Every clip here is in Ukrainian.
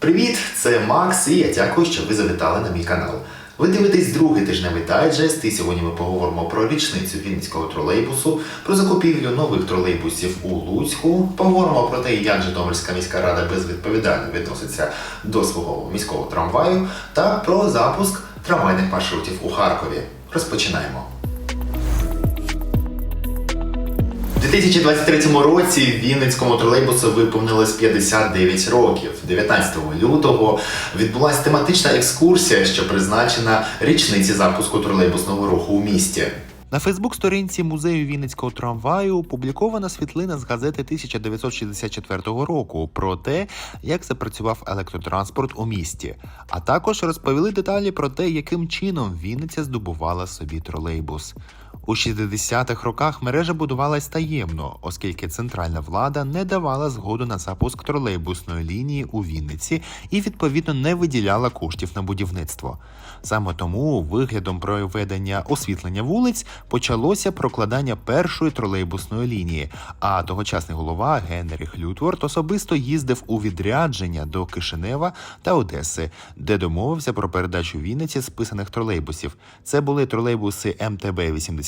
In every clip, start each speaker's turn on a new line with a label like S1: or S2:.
S1: Привіт, це Макс, і я дякую, що ви завітали на мій канал. Ви дивитесь другий тижневий дайджест, і сьогодні ми поговоримо про річницю Вінницького тролейбусу, про закупівлю нових тролейбусів у Луцьку, поговоримо про те, як Житомирська міська рада безвідповідально відноситься до свого міського трамваю, та про запуск трамвайних маршрутів у Харкові. Розпочинаємо. У 2023 році Вінницькому тролейбусу виповнилось 59 років. 19 лютого відбулася тематична екскурсія, що призначена річниці запуску тролейбусного руху у місті.
S2: На Фейсбук-сторінці музею Вінницького трамваю опублікована світлина з газети 1964 року про те, як запрацював електротранспорт у місті. А також розповіли деталі про те, яким чином Вінниця здобувала собі тролейбус. У 60-х роках мережа будувалась таємно, оскільки центральна влада не давала згоду на запуск тролейбусної лінії у Вінниці і відповідно не виділяла коштів на будівництво. Саме тому виглядом проведення освітлення вулиць почалося прокладання першої тролейбусної лінії. А тогочасний голова Генріх Лютворд особисто їздив у відрядження до Кишинева та Одеси, де домовився про передачу Вінниці списаних тролейбусів. Це були тролейбуси МТБ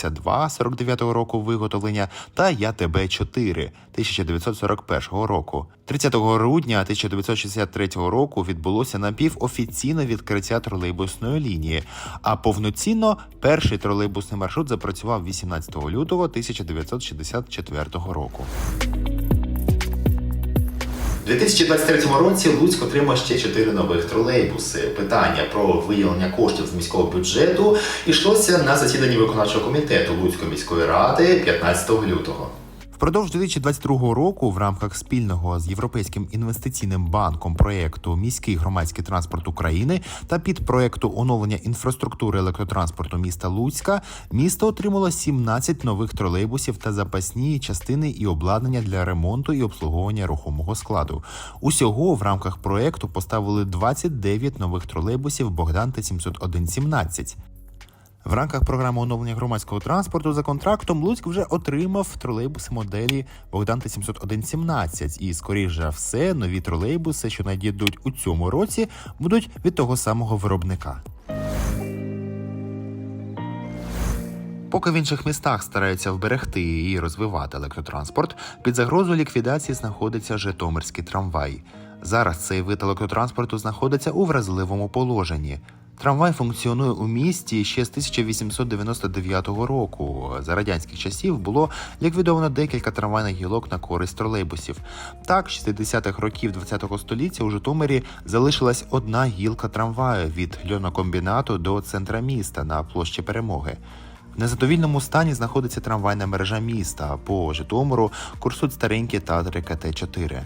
S2: 82 49-го року виготовлення та ЯТБ 4 1941 року. 30 грудня 1963 року відбулося напівофіційне відкриття тролейбусної лінії, а повноцінно перший тролейбусний маршрут запрацював 18 лютого 1964 року.
S1: У 2023 році Луцьк отримав ще 4 нових тролейбуси. Питання про виділення коштів з міського бюджету йшлося на засіданні виконавчого комітету Луцької міської ради 15 лютого.
S2: Впродовж 2022 року, в рамках спільного з Європейським інвестиційним банком проєкту Міський громадський транспорт України та підпроєкту оновлення інфраструктури електротранспорту міста Луцька, місто отримало 17 нових тролейбусів та запасні частини і обладнання для ремонту і обслуговування рухомого складу. Усього в рамках проєкту поставили 29 нових тролейбусів Богдан Т 70117 в рамках програми оновлення громадського транспорту за контрактом Луцьк вже отримав тролейбуси моделі Богдан Т 70117 і, скоріш за все, нові тролейбуси, що надійдуть у цьому році, будуть від того самого виробника. Поки в інших містах стараються вберегти і розвивати електротранспорт, під загрозою ліквідації знаходиться Житомирський трамвай. Зараз цей вид електротранспорту знаходиться у вразливому положенні. Трамвай функціонує у місті ще з 1899 року. За радянських часів було ліквідовано декілька трамвайних гілок на користь тролейбусів. Так, з 60-х років ХХ століття у Житомирі залишилась одна гілка трамваю від льонокомбінату до центра міста на площі Перемоги. В незадовільному стані знаходиться трамвайна мережа міста. По Житомиру курсують старенькі татри КТ-4.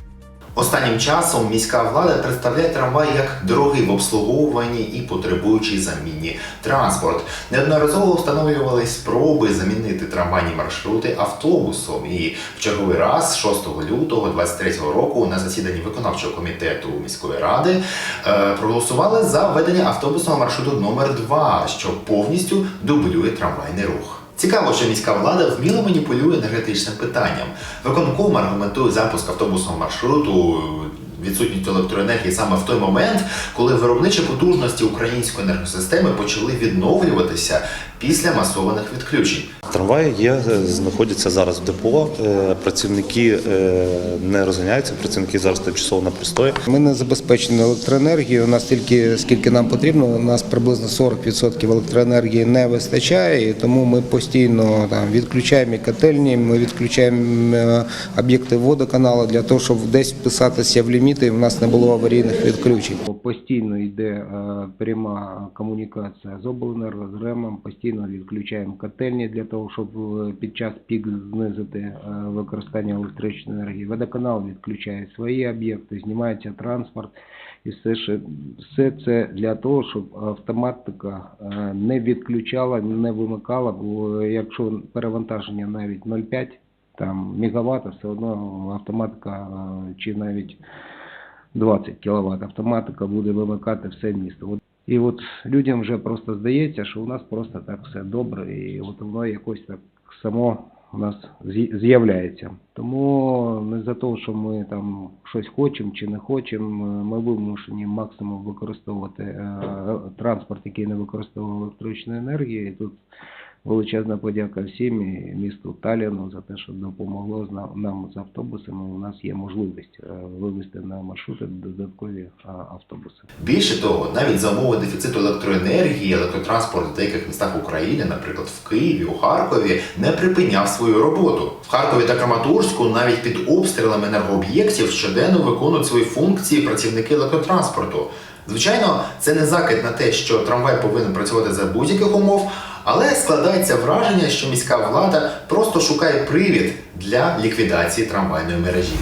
S1: Останнім часом міська влада представляє трамвай як дорогий в обслуговуванні і потребуючий заміні транспорт. Неодноразово встановлювали спроби замінити трамвайні маршрути автобусом. І в черговий раз, 6 лютого 2023 року, на засіданні виконавчого комітету міської ради е, проголосували за введення автобусного маршруту номер 2 що повністю дублює трамвайний рух. Цікаво, що міська влада вміло маніпулює енергетичним питанням. Виконком аргументує запуск автобусного маршруту відсутністю електроенергії саме в той момент, коли виробничі потужності української енергосистеми почали відновлюватися після масованих відключень.
S3: Трамваї є, знаходяться зараз в депо. е, Працівники е, не розганяються, працівники зараз тимчасово на простої.
S4: Ми не забезпечені електроенергією. У нас тільки скільки нам потрібно. У нас приблизно 40% електроенергії не вистачає, і тому ми постійно там відключаємо і котельні. Ми відключаємо е, об'єкти водоканалу для того, щоб десь вписатися в ліміти. і в нас не було аварійних відключень. Постійно йде е, пряма комунікація з обленерго, з РЕМом. Постійно відключаємо котельні для того, щоб е, під час пік знизити е, використання електричної енергії. Водоканал відключає свої об'єкти, знімається транспорт. І все, все це для того, щоб автоматика е, не відключала, не вимикала, бо якщо перевантаження навіть 0,5 там, мегаватт, все одно автоматика е, чи навіть 20 кВт автоматика буде вимикати все місто. І от людям вже просто здається, що у нас просто так все добре, і от воно якось так само у нас з'являється. Тому не за те, що ми там щось хочемо чи не хочемо, ми вимушені максимум використовувати е, транспорт, який не використовує електричної енергії. І тут величезна подяка всім і місту Таліну за те, що допомогло нам з автобусами. У нас є можливість е, вивести на маршрути додаткові автобуси.
S1: Більше того, навіть за умови дефіциту електроенергії, електротранспорт в деяких містах України, наприклад, в Києві, у Харкові, не припиняв свою роботу. В Харкові та Краматорську навіть під обстрілами енергооб'єктів щоденно виконують свої функції працівники електротранспорту. Звичайно, це не закид на те, що трамвай повинен працювати за будь-яких умов, але складається враження, що міська влада просто шукає привід для ліквідації трамвайної мережі.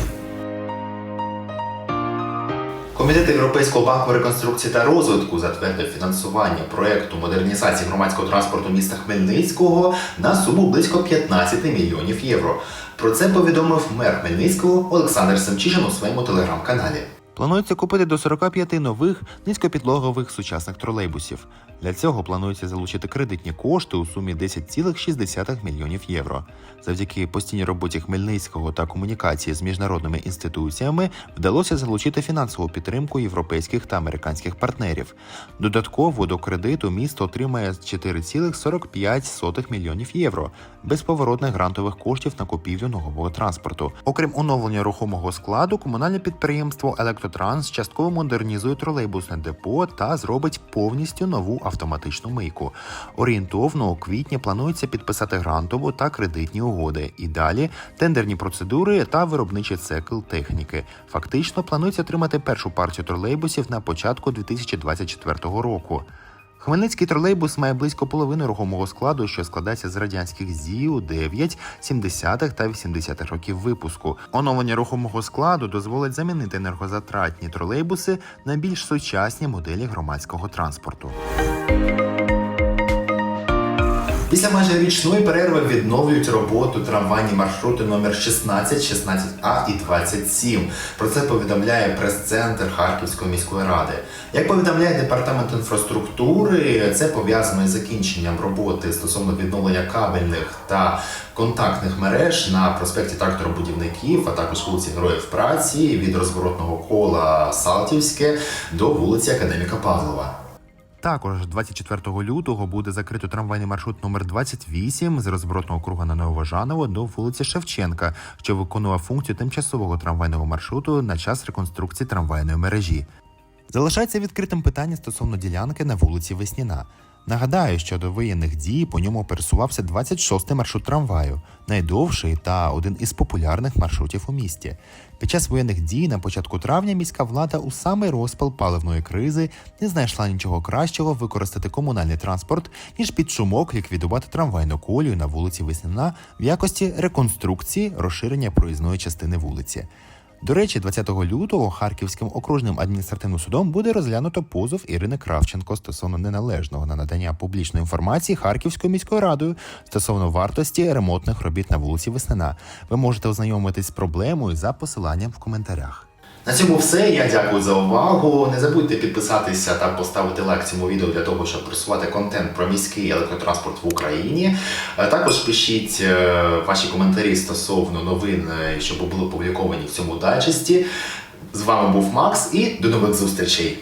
S1: Комітет Європейського банку реконструкції та розвитку затвердив фінансування проекту модернізації громадського транспорту міста Хмельницького на суму близько 15 мільйонів євро. Про це повідомив мер Хмельницького Олександр Семчишин у своєму телеграм-каналі.
S2: Планується купити до 45 нових низькопідлогових сучасних тролейбусів. Для цього планується залучити кредитні кошти у сумі 10,6 мільйонів євро. Завдяки постійній роботі Хмельницького та комунікації з міжнародними інституціями вдалося залучити фінансову підтримку європейських та американських партнерів. Додатково до кредиту місто отримає 4,45 мільйонів євро безповоротних грантових коштів на купівлю нового транспорту. Окрім оновлення рухомого складу, комунальне підприємство Електротранс частково модернізує тролейбусне депо та зробить повністю нову автоматичну мийку. Орієнтовно у квітні планується підписати грантову та кредитні угоди. І далі тендерні процедури та виробничий цикл техніки. Фактично планується отримати першу партію тролейбусів на початку 2024 року. Хмельницький тролейбус має близько половини рухомого складу, що складається з радянських ЗІУ 9, 70-х та 80-х років випуску. Оновлення рухомого складу дозволить замінити енергозатратні тролейбуси на більш сучасні моделі громадського транспорту.
S1: Після майже річної перерви відновлюють роботу трамвайні маршрути номер 16, 16А і 27. Про це повідомляє прес-центр Харківської міської ради. Як повідомляє департамент інфраструктури, це пов'язано із закінченням роботи стосовно відновлення кабельних та контактних мереж на проспекті тракторобудівників, а також вулиці Героїв Праці від розворотного кола Салтівське до вулиці Академіка Павлова.
S2: Також 24 лютого буде закрито трамвайний маршрут номер 28 з розворотного круга на Новожаново до вулиці Шевченка, що виконував функцію тимчасового трамвайного маршруту на час реконструкції трамвайної мережі. Залишається відкритим питання стосовно ділянки на вулиці Весняна. Нагадаю, що до воєнних дій по ньому пересувався 26-й маршрут трамваю, найдовший та один із популярних маршрутів у місті. Під час воєнних дій на початку травня міська влада у самий розпал паливної кризи не знайшла нічого кращого використати комунальний транспорт, ніж під шумок ліквідувати трамвайну колію на вулиці Весняна в якості реконструкції розширення проїзної частини вулиці. До речі, 20 лютого Харківським окружним адміністративним судом буде розглянуто позов Ірини Кравченко стосовно неналежного на надання публічної інформації Харківською міською радою стосовно вартості ремонтних робіт на вулиці Веснина. Ви можете ознайомитись з проблемою за посиланням в коментарях.
S1: На цьому все. Я дякую за увагу. Не забудьте підписатися та поставити лайк цьому відео для того, щоб просувати контент про міський електротранспорт в Україні. Е, Також пишіть е, ваші коментарі стосовно новин, е, що були опубліковані в цьому дайджесті. З вами був Макс і до нових зустрічей.